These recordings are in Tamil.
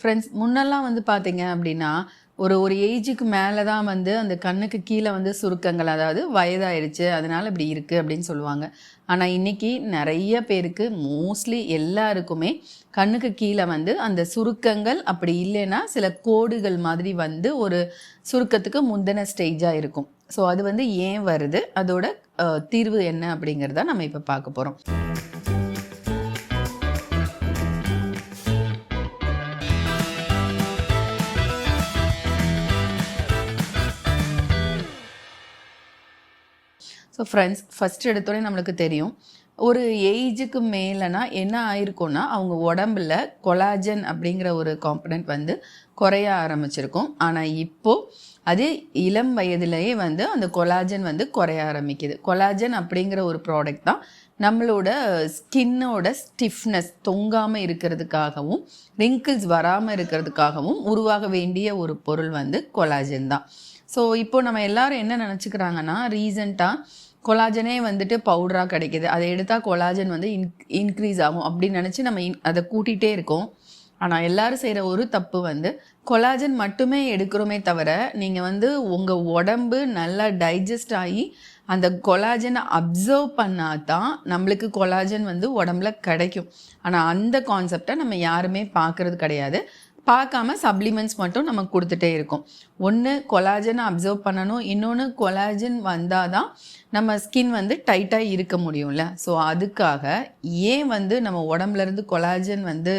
ஃப்ரெண்ட்ஸ் முன்னெல்லாம் வந்து பார்த்தீங்க அப்படின்னா ஒரு ஒரு ஏஜுக்கு மேலே தான் வந்து அந்த கண்ணுக்கு கீழே வந்து சுருக்கங்கள் அதாவது வயதாயிருச்சு அதனால் இப்படி இருக்குது அப்படின்னு சொல்லுவாங்க. ஆனால் இன்றைக்கி நிறைய பேருக்கு மோஸ்ட்லி எல்லாருக்குமே கண்ணுக்கு கீழே வந்து அந்த சுருக்கங்கள் அப்படி இல்லைன்னா சில கோடுகள் மாதிரி வந்து ஒரு சுருக்கத்துக்கு முந்தின ஸ்டேஜாக இருக்கும். ஸோ அது வந்து ஏன் வருது? அதோட தீர்வு என்ன அப்படிங்கிறத நம்ம இப்போ பார்க்க போகிறோம் ஸோ ஃப்ரெண்ட்ஸ் ஃபஸ்ட் எடுத்தோடனே நம்மளுக்கு தெரியும். ஒரு ஏஜுக்கு மேலேனா என்ன ஆயிருக்கும்னா அவங்க உடம்புல கொலாஜன் அப்படிங்கிற ஒரு காம்பனண்ட் வந்து குறைய ஆரம்பிச்சிருக்கும். ஆனால் இப்போது அது இளம் வயதிலேயே வந்து அந்த கொலாஜன் வந்து குறைய ஆரம்பிக்குது. கொலாஜன் அப்படிங்கிற ஒரு ப்ராடக்ட் தான் நம்மளோட ஸ்கின்னோட ஸ்டிஃப்னஸ் தொங்காமல் இருக்கிறதுக்காகவும் ரிங்கிள்ஸ் வராமல் இருக்கிறதுக்காகவும் உருவாக வேண்டிய ஒரு பொருள் வந்து கொலாஜன் தான். ஸோ இப்போ நம்ம எல்லாரும் என்ன நினச்சிக்கிறாங்கன்னா ரீசண்டாக கொலாஜனே வந்துட்டு பவுடராக கிடைக்கிது. அதை எடுத்தால் கொலாஜன் வந்து இன் இன்க்ரீஸ் ஆகும் அப்படின்னு நினச்சி நம்ம இன் அதை கூட்டிகிட்டே இருக்கோம். ஆனால் எல்லாரும் செய்கிற ஒரு தப்பு வந்து கொலாஜன் மட்டுமே எடுக்கிறோமே தவிர நீங்கள் வந்து உங்கள் உடம்பு நல்லா டைஜஸ்ட் ஆகி அந்த கொலாஜனை அப்சர்வ் பண்ணால் தான் நம்மளுக்கு கொலாஜன் வந்து உடம்புல கிடைக்கும். ஆனால் அந்த கான்செப்டை நம்ம யாருமே பார்க்கறது கிடையாது. பார்க்காம சப்ளிமெண்ட்ஸ் மட்டும் நம்ம கொடுத்துட்டே இருக்கும். ஒன்று கொலாஜனை அப்சர்வ் பண்ணணும். இன்னொன்று கொலாஜன் வந்தால் தான் நம்ம ஸ்கின் வந்து டைட்டாக இருக்க முடியும்ல. ஸோ அதுக்காக ஏன் வந்து நம்ம உடம்புலேருந்து கொலாஜன் வந்து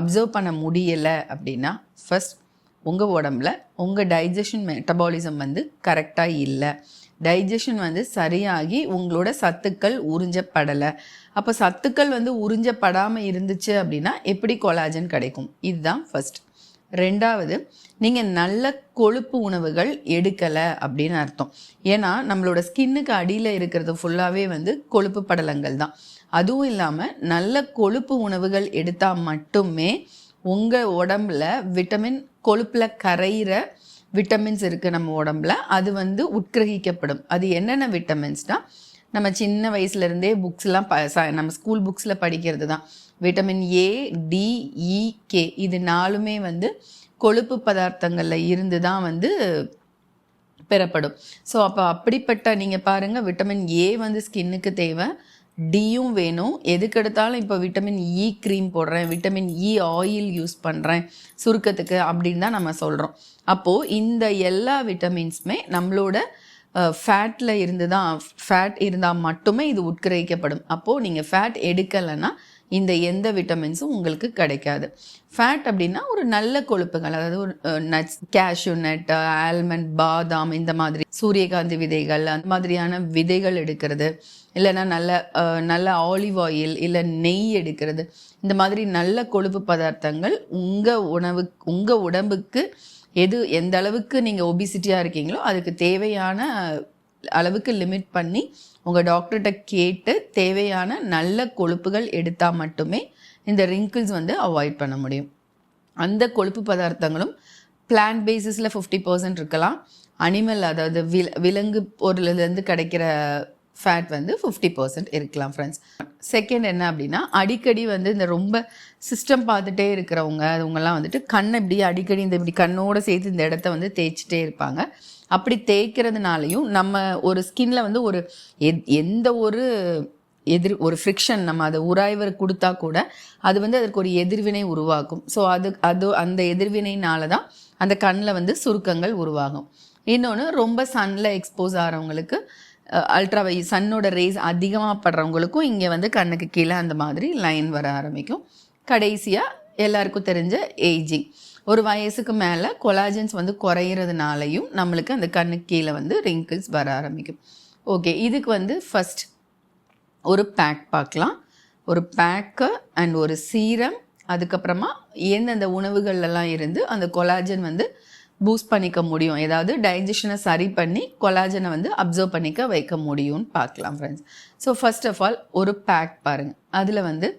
அப்சர்வ் பண்ண முடியலை அப்படின்னா ஃபர்ஸ்ட் உங்கள் உடம்புல உங்கள் டைஜஷன் மெட்டபாலிசம் வந்து கரெக்டாக இல்லை. டைஜஷன் வந்து சரியாகி உங்களோட சத்துக்கள் உறிஞ்சப்படலை. அப்போ சத்துக்கள் வந்து உறிஞ்சப்படாமல் இருந்துச்சு அப்படின்னா எப்படி கொலாஜன் கிடைக்கும்? இதுதான் ஃபர்ஸ்ட் ரெண்டாவது நீங்கள் நல்ல கொழுப்பு உணவுகள் எடுக்கலை அப்படின்னு அர்த்தம். ஏன்னா நம்மளோட ஸ்கின்னுக்கு அடியில் இருக்கிறது ஃபுல்லாகவே வந்து கொழுப்பு படலங்கள் தான். அதுவும் இல்லாமல் நல்ல கொழுப்பு உணவுகள் எடுத்தால் மட்டுமே உங்கள் உடம்புல விட்டமின் கொழுப்பில் கரையிற விட்டமின்ஸ் இருக்குது நம்ம உடம்புல அது வந்து உட்கிரகிக்கப்படும். அது என்னென்ன விட்டமின்ஸ்னால் நம்ம சின்ன வயசுலேருந்தே புக்ஸ்லாம் ப ச- நம்ம ஸ்கூல் புக்ஸில் படிக்கிறது தான். Vitamin A D E K இது நாலுமே வந்து கொழுப்பு பதார்த்தங்களில் இருந்து தான் வந்து பெறப்படும். ஸோ அப்போ அப்படிப்பட்ட நீங்கள் பாருங்கள் விட்டமின் ஏ வந்து ஸ்கின்னுக்கு தேவை டியும் வேணும். எதுக்கு எடுத்தாலும் இப்போ விட்டமின் இ e க்ரீம் போடுறேன் விட்டமின் இ ஆயில் யூஸ் பண்ணுறேன் சுருக்கத்துக்கு அப்படின்னு தான் நம்ம சொல்கிறோம் அப்போது இந்த எல்லா விட்டமின்ஸுமே நம்மளோட ஃபேட்டில் இருந்து தான் ஃபேட் இருந்தால் மட்டுமே இது உட்கிரகிக்கப்படும். அப்போது நீங்கள் ஃபேட் எடுக்கலைன்னா இந்த எந்த விட்டமின்ஸும் உங்களுக்கு கிடைக்காது. ஃபேட் அப்படின்னா ஒரு நல்ல கொழுப்புகள் அதாவது ஒரு நட்ஸ் கேஷ்யூ நட் ஆல்மண்ட் பாதாம் இந்த மாதிரி சூரியகாந்தி விதைகள் அந்த மாதிரியான விதைகள் எடுக்கிறது இல்லைன்னா நல்ல நல்ல ஆலிவ் ஆயில் இல்லை நெய் எடுக்கிறது. இந்த மாதிரி நல்ல கொழுப்பு பதார்த்தங்கள் உங்கள் உணவு உங்கள் உடம்புக்கு எது எந்த அளவுக்கு நீங்கள் ஒபிசிட்டியாக இருக்கீங்களோ அதுக்கு தேவையான அளவுக்கு லிமிட் பண்ணி உங்கள் டாக்டர்கிட்ட கேட்டு தேவையான நல்ல கொழுப்புகள் எடுத்தால் மட்டுமே இந்த ரிங்கிள்ஸ் வந்து அவாய்ட் பண்ண முடியும். அந்த கொழுப்பு பதார்த்தங்களும் பிளான்ட் பேசிஸில் ஃபிஃப்டி பர்சன்ட் இருக்கலாம். அனிமல் அதாவது வில் விலங்கு பொருள்லேருந்து கிடைக்கிற ஃபேட் வந்து ஃபிஃப்டி பர்சன்ட் இருக்கலாம் ஃப்ரெண்ட்ஸ் செகண்ட் என்ன அப்படின்னா அடிக்கடி வந்து இந்த ரொம்ப சிஸ்டம் பார்த்துட்டே இருக்கிறவங்க அவங்கெல்லாம் வந்துட்டு கண்ணை இப்படி அடிக்கடி இந்த இப்படி கண்ணோடு சேர்த்து இந்த இடத்த வந்து தேய்ச்சிட்டே இருப்பாங்க. அப்படி தேய்க்கிறதுனாலையும் நம்ம ஒரு ஸ்கின்ல வந்து ஒரு எத்- எந்த ஒரு எதிர் ஒரு ஃப்ரிக்ஷன் நம்ம அதை உராய்வர் கொடுத்தா கூட அது வந்து அதற்கு ஒரு எதிர்வினை உருவாக்கும். ஸோ அது அது அந்த எதிர்வினைனால தான் அந்த கண்ணில் வந்து சுருக்கங்கள் உருவாகும். இன்னொன்று ரொம்ப சன்னில் எக்ஸ்போஸ் ஆகிறவங்களுக்கு அல்ட்ரா சன்னோட ரேஸ் அதிகமாக படுறவங்களுக்கும் இங்கே வந்து கண்ணுக்கு கீழே அந்த மாதிரி லைன் வர ஆரம்பிக்கும். கடைசியாக எல்லாருக்கும் தெரிஞ்ச ஏஜிங் ஒரு வயசுக்கு மேலே கொலாஜன்ஸ் வந்து குறையிறதுனாலையும் நம்மளுக்கு அந்த கண்ணுக்கு கீழே வந்து ரிங்கிள்ஸ் வர ஆரம்பிக்கும். ஓகே இதுக்கு வந்து ஃபஸ்ட் ஒரு பேக் பார்க்கலாம். ஒரு பேக்கு அண்ட் ஒரு சீரம் அதுக்கப்புறமா எந்தெந்த உணவுகள்லாம் இருந்து அந்த கொலாஜன் வந்து பூஸ்ட் பண்ணிக்க முடியும். ஏதாவது டைஜஷனை சரி பண்ணி கொலாஜனை வந்து அப்சர்வ் பண்ணிக்க வைக்க முடியும்னு பார்க்கலாம் friends so first of all ஒரு பேக் பாருங்கள் அதில் வந்து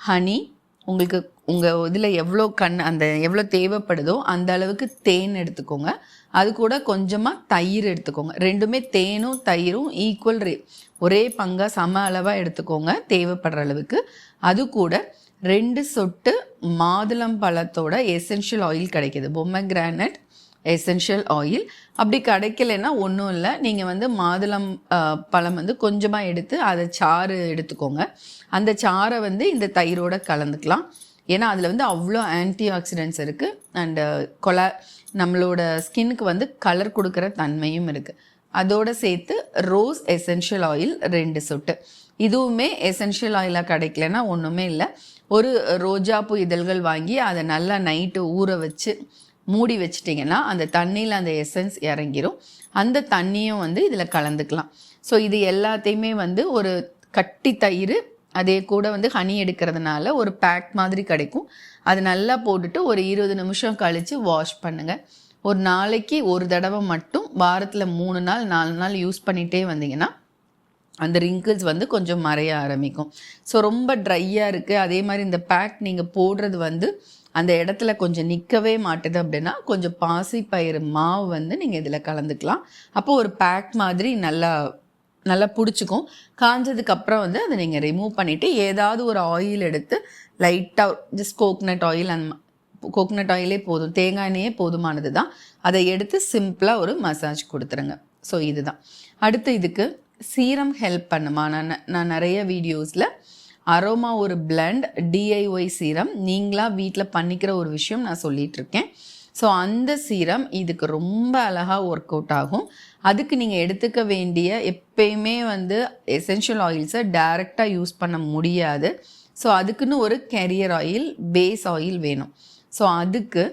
ஹனி உங்களுக்கு உங்கள் இதில் எவ்வளோ கண் அந்த எவ்வளோ தேவைப்படுதோ அந்த அளவுக்கு தேன் எடுத்துக்கோங்க. அது கூட கொஞ்சமாக தயிர் எடுத்துக்கோங்க. ரெண்டுமே தேனும் தயிரும் ஈக்குவல் ரே ஒரே பங்காக சம அளவாக எடுத்துக்கோங்க தேவைப்படுற அளவுக்கு. அது கூட ரெண்டு சொட்டு மாதுளம் பழத்தோட எசென்ஷியல் ஆயில் கிடைக்கிது. பொம்மை கிரானட் எசென்ஷியல் ஆயில் அப்படி கிடைக்கலன்னா ஒன்றும் இல்லை. நீங்கள் வந்து மாதுளம் பழம் வந்து கொஞ்சமாக எடுத்து அதை சாறு எடுத்துக்கோங்க. அந்த சாறை வந்து இந்த தயிரோட கலந்துக்கலாம். ஏன்னா அதில் வந்து அவ்வளோ ஆன்டி ஆக்சிடென்ட்ஸ் இருக்குது அண்டு கொலா நம்மளோட ஸ்கின்னுக்கு வந்து கலர் கொடுக்குற தன்மையும் இருக்குது அதோடு சேர்த்து ரோஸ் எசென்ஷியல் ஆயில் ரெண்டு சொட்டு. இதுவுமே எசென்ஷியல் ஆயிலாக கிடைக்கலன்னா ஒன்றுமே இல்லை. ஒரு ரோஜாப்பூ இதழ்கள் வாங்கி அதை நல்லா நைட்டு ஊற வச்சு மூடி வச்சிட்டிங்கன்னா அந்த தண்ணியில் அந்த எசன்ஸ் இறங்கிரும். அந்த தண்ணியும் வந்து இதில் கலந்துக்கலாம். ஸோ இது எல்லாத்தையுமே வந்து ஒரு கட்டி தயிர் அதே கூட வந்து ஹனி எடுக்கிறதுனால ஒரு பேக் மாதிரி கிடைக்கும். அது நல்லா போட்டுட்டு ஒரு இருபது நிமிஷம் கழித்து வாஷ் பண்ணுங்கள் ஒரு நாளைக்கு ஒரு தடவை மட்டும் வாரத்தில் மூணு நாள் நாலு நாள் யூஸ் பண்ணிகிட்டே வந்தீங்கன்னா அந்த ரிங்கிள்ஸ் வந்து கொஞ்சம் மறைய ஆரம்பிக்கும். ஸோ ரொம்ப ட்ரையாக இருக்குது அதே மாதிரி இந்த பேக் நீங்கள் போடுறது வந்து அந்த இடத்துல கொஞ்சம் நிற்கவே மாட்டுது அப்படின்னா கொஞ்சம் பாசிப்பயிறு மாவு வந்து நீங்கள் இதில் கலந்துக்கலாம். அப்போ ஒரு பேக் மாதிரி நல்லா நல்லா பிடிச்சிக்கும். காஞ்சதுக்கப்புறம் வந்து அதை நீங்கள் ரிமூவ் பண்ணிவிட்டு ஏதாவது ஒரு ஆயில் எடுத்து லைட்டாக ஜஸ்ட் கோக்னட் ஆயில் அந்த கோக்னட் ஆயிலே போதும். தேங்காய் எண்ணெயே போதுமானது தான் அதை எடுத்து சிம்பிளாக ஒரு மசாஜ் கொடுத்துருங்க. ஸோ இதுதான். அடுத்து இதுக்கு சீரம் ஹெல்ப் பண்ணுமா? நான் நான் நிறைய வீடியோஸில் அரோமா ஒரு பிளண்ட் டிஐஒய் சீரம். நீங்களாக வீட்டில் பண்ணிக்கிற ஒரு விஷயம் நான் சொல்லிகிட்ருக்கேன் ஸோ அந்த சீரம் இதுக்கு ரொம்ப அழகாக ஒர்க் அவுட் ஆகும். அதுக்கு நீங்கள் எடுத்துக்க வேண்டிய எப்பயுமே வந்து எசென்ஷியல் ஆயில்ஸை டைரெக்டாக யூஸ் பண்ண முடியாது. ஸோ அதுக்குன்னு ஒரு கேரியர் ஆயில் பேஸ் ஆயில் வேணும். ஸோ அதுக்கு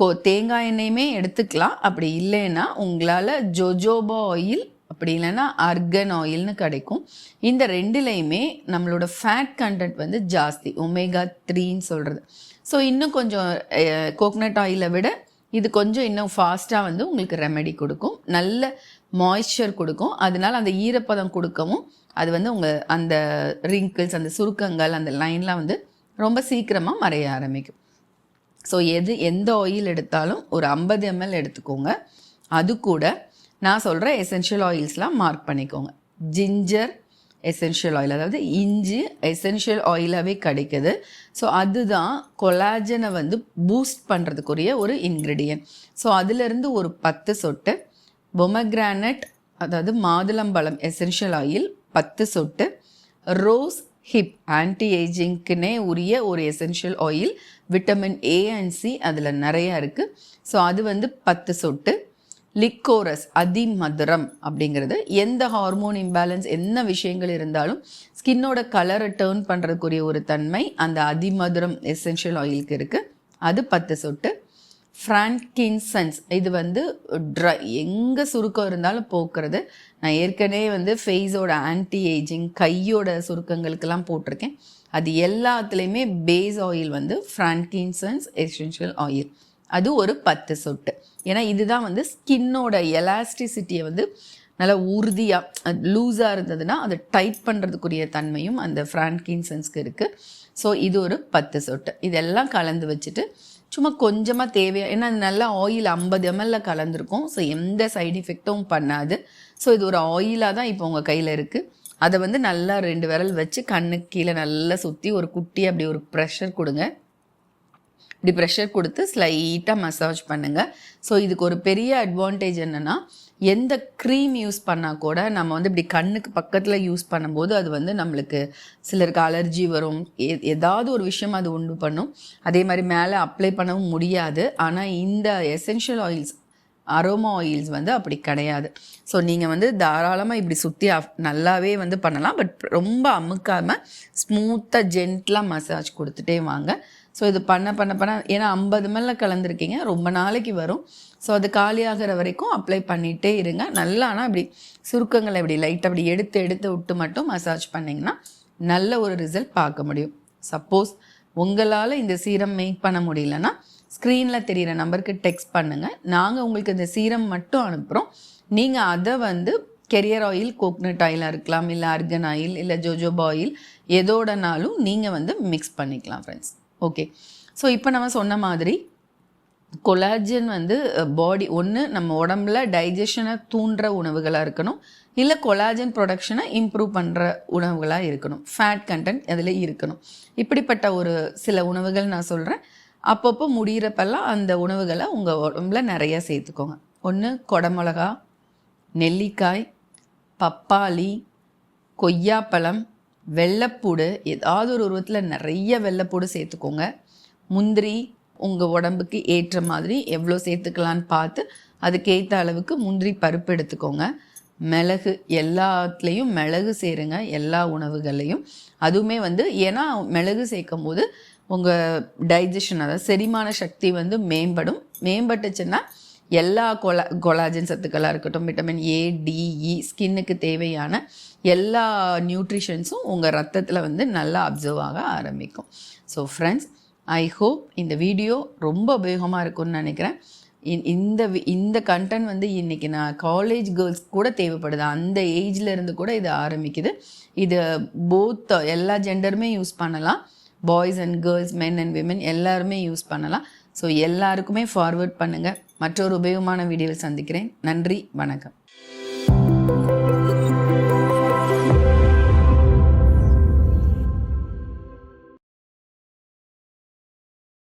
கோ தேங்காய் எண்ணெயுமே எடுத்துக்கலாம். அப்படி இல்லைன்னா உங்களால் ஜொஜோபா ஆயில் அப்படி இல்லைன்னா அர்கன் ஆயில்னு கிடைக்கும். இந்த ரெண்டுலேயுமே நம்மளோட ஃபேட் கண்டென்ட் வந்து ஜாஸ்தி. ஒமேகா த்ரீன்னு சொல்கிறது ஸோ இன்னும் கொஞ்சம் கோகனட் ஆயிலை விட இது கொஞ்சம் இன்னும் ஃபாஸ்ட்டாக வந்து உங்களுக்கு ரெமெடி கொடுக்கும். நல்ல மாய்ஸ்சர் கொடுக்கும். அதனால அந்த ஈரப்பதம் கொடுக்கவும் அது வந்து உங்கள் அந்த ரிங்கிள்ஸ் அந்த சுருக்கங்கள் அந்த லைன்லாம் வந்து ரொம்ப சீக்கிரமாக மறைய ஆரம்பிக்கும். ஸோ எது எந்த ஆயில் எடுத்தாலும் ஒரு ஐம்பது எம்எல் எடுத்துக்கோங்க. அது கூட நான் சொல்கிற எசென்ஷியல் ஆயில்ஸ்லாம் மார்க் பண்ணிக்கோங்க. ஜிஞ்சர் எசென்ஷியல் ஆயில் அதாவது இஞ்சி எசென்ஷியல் ஆயிலாகவே கிடைக்குது. ஸோ அதுதான் கொலாஜனை வந்து பூஸ்ட் பண்ணுறதுக்குரிய ஒரு இன்க்ரீடியன்ட் ஸோ அதுலேருந்து ஒரு பத்து சொட்டு பொமக்ரானட் அதாவது மாதுளம்பழம் எசென்ஷியல் ஆயில் பத்து சொட்டு ரோஸ் ஹிப் ஆன்டி ஏஜிங்க்குனே உரிய ஒரு essential oil vitamin A and C அதில் நிறையா இருக்குது ஸோ அது வந்து பத்து சொட்டு லிக்கோரஸ் அதிமதுரம் அப்படிங்கிறது எந்த ஹார்மோன் இம்பேலன்ஸ் என்ன விஷயங்கள் இருந்தாலும் ஸ்கின்னோட கலரை டேர்ன் பண்ணுறதுக்குரிய ஒரு தன்மை அந்த அதிமதுரம் எசென்ஷியல் ஆயிலுக்கு இருக்குது அது பத்து சொட்டு. ஃப்ரான்கின்சன்ஸ் இது வந்து ட்ரை எங்கே சுருக்கம் இருந்தாலும் போக்குறது. நான் ஏற்கனவே வந்து ஃபேஸோட ஆன்டி ஏஜிங் கையோட சுருக்கங்களுக்கெல்லாம் போட்டிருக்கேன். அது எல்லாத்துலேயுமே பேஸ் ஆயில் வந்து ஃப்ரான்கின்சன்ஸ் எசென்ஷியல் ஆயில் அது ஒரு பத்து சொட்டு. ஏன்னா இதுதான் வந்து ஸ்கின்னோட எலாஸ்டிசிட்டியை வந்து நல்லா உறுதியாக லூஸாக இருந்ததுன்னா அதை டைட் பண்ணுறதுக்குரிய தன்மையும் அந்த ஃப்ரான்கின்சன்ஸ்க்கு இருக்குது ஸோ இது ஒரு பத்து சொட்டு. இதெல்லாம் கலந்து வச்சுட்டு சும்மா கொஞ்சமாக தேவையா ஏன்னா அது நல்லா ஆயில் ஐம்பது எம்எல்ல கலந்துருக்கும். ஸோ எந்த சைடு எஃபெக்டும் பண்ணாது. ஸோ இது ஒரு ஆயிலாக தான் இப்போ உங்கள் கையில் இருக்குது அதை வந்து நல்லா ரெண்டு விரல் வச்சு கண்ணுக்கு கீழே நல்லா சுற்றி ஒரு குட்டி அப்படி ஒரு ப்ரெஷர் கொடுங்க. இப்படி ப்ரெஷர் கொடுத்து ஸ்லைட்டாக மசாஜ் பண்ணுங்கள் ஸோ இதுக்கு ஒரு பெரிய அட்வான்டேஜ் என்னென்னா எந்த க்ரீம் யூஸ் பண்ணால் கூட நம்ம வந்து இப்படி கண்ணுக்கு பக்கத்தில் யூஸ் பண்ணும்போது அது வந்து நம்மளுக்கு சிலருக்கு அலர்ஜி வரும். எ ஏதாவது ஒரு விஷயம் அது உண்டு பண்ணும். அதே மாதிரி மேலே அப்ளை பண்ணவும் முடியாது. ஆனால் இந்த எசென்ஷியல் ஆயில்ஸ் அரோமா ஆயில்ஸ் வந்து அப்படி கிடையாது. ஸோ நீங்கள் வந்து தாராளமாக இப்படி சுற்றி நல்லாவே வந்து பண்ணலாம். பட் ரொம்ப அமுக்காமல் ஸ்மூத்தாக ஜென்ட்லாக மசாஜ் கொடுத்துட்டே வாங்க. ஸோ இது பண்ண பண்ண பண்ண ஏன்னா ஐம்பது மேலே கலந்துருக்கீங்க ரொம்ப நாளைக்கு வரும். ஸோ அது காலியாகிற வரைக்கும் அப்ளை பண்ணிகிட்டே இருங்க. நல்லா ஆனால் இப்படி சுருக்கங்களை இப்படி லைட்டாக அப்படி எடுத்து எடுத்து விட்டு மட்டும் மசாஜ் பண்ணிங்கன்னா நல்ல ஒரு ரிசல்ட் பார்க்க முடியும். சப்போஸ் உங்களால் இந்த சீரம் மேக் பண்ண முடியலன்னா ஸ்க்ரீனில் தெரிகிற நம்பருக்கு டெக்ஸ்ட் பண்ணுங்கள் நாங்கள் உங்களுக்கு இந்த சீரம் மட்டும் அனுப்புகிறோம் நீங்கள் அதை வந்து கெரியர் ஆயில் கோக்னட் ஆயிலாக இருக்கலாம் இல்லை அர்கன் ஆயில் இல்லை ஜோஜோபா ஆயில் எதோடனாலும் நீங்கள் வந்து மிக்ஸ் பண்ணிக்கலாம் ஃப்ரெண்ட்ஸ் ஓகே ஸோ இப்போ நம்ம சொன்ன மாதிரி கொலாஜன் வந்து பாடி ஒன்று நம்ம உடம்புல டைஜஷனை தூண்டுற உணவுகளாக இருக்கணும். இல்லை கொலாஜன் ப்ரொடக்ஷனை இம்ப்ரூவ் பண்ணுற உணவுகளாக இருக்கணும். ஃபேட் கண்டென்ட் அதில் இருக்கணும். இப்படிப்பட்ட ஒரு சில உணவுகள் நான் சொல்கிறேன் அப்பப்போ முடிகிறப்பெல்லாம் அந்த உணவுகளை உங்கள் உடம்புல நிறைய சேர்த்துக்கோங்க. ஒன்று கொடமிளகா நெல்லிக்காய் பப்பாளி கொய்யாப்பழம் வெள்ளைப்பூடு ஏதாவது ஒரு உருவத்தில் நிறைய வெள்ளைப்பூடு சேர்த்துக்கோங்க. முந்திரி உங்கள் உடம்புக்கு ஏற்ற மாதிரி எவ்வளோ சேர்த்துக்கலான்னு பார்த்து அதுக்கேற்ற அளவுக்கு முந்திரி பருப்பு எடுத்துக்கோங்க. மிளகு எல்லாத்துலேயும் மிளகு சேருங்க எல்லா உணவுகள்லையும் அதுவுமே வந்து ஏன்னா மிளகு சேர்க்கும் போது உங்கள் டைஜஷன் அதாவது செரிமான சக்தி வந்து மேம்படும். மேம்பட்டுச்சுன்னா எல்லா கொலா கொலாஜன் சத்துக்களாக இருக்கட்டும் விட்டமின் ஏ டிஇ ஸ்கின்னுக்கு தேவையான எல்லா நியூட்ரிஷன்ஸும் உங்கள் ரத்தத்தில் வந்து நல்லா அப்சர்வ் ஆக ஆரம்பிக்கும். ஸோ ஃப்ரெண்ட்ஸ் ஐ ஹோப் இந்த வீடியோ ரொம்ப உபயோகமாக இருக்கும்னு நினைக்கிறேன். இந்த வி- இந்த கண்டென்ட் வந்து இன்னைக்கு நான் காலேஜ் கேர்ள்ஸ் கூட தேவைப்படுது. அந்த ஏஜ்ல இருந்து கூட இது ஆரம்பிக்குது. இது போத் எல்லா ஜெண்டருமே யூஸ் பண்ணலாம். Boys and girls men and women எல்லாருமே யூஸ் பண்ணலாம். ஸோ எல்லாருக்குமே ஃபார்வர்ட் பண்ணுங்கள் மற்றொரு உபயோகமான வீடியோவில் சந்திக்கிறேன். நன்றி வணக்கம்.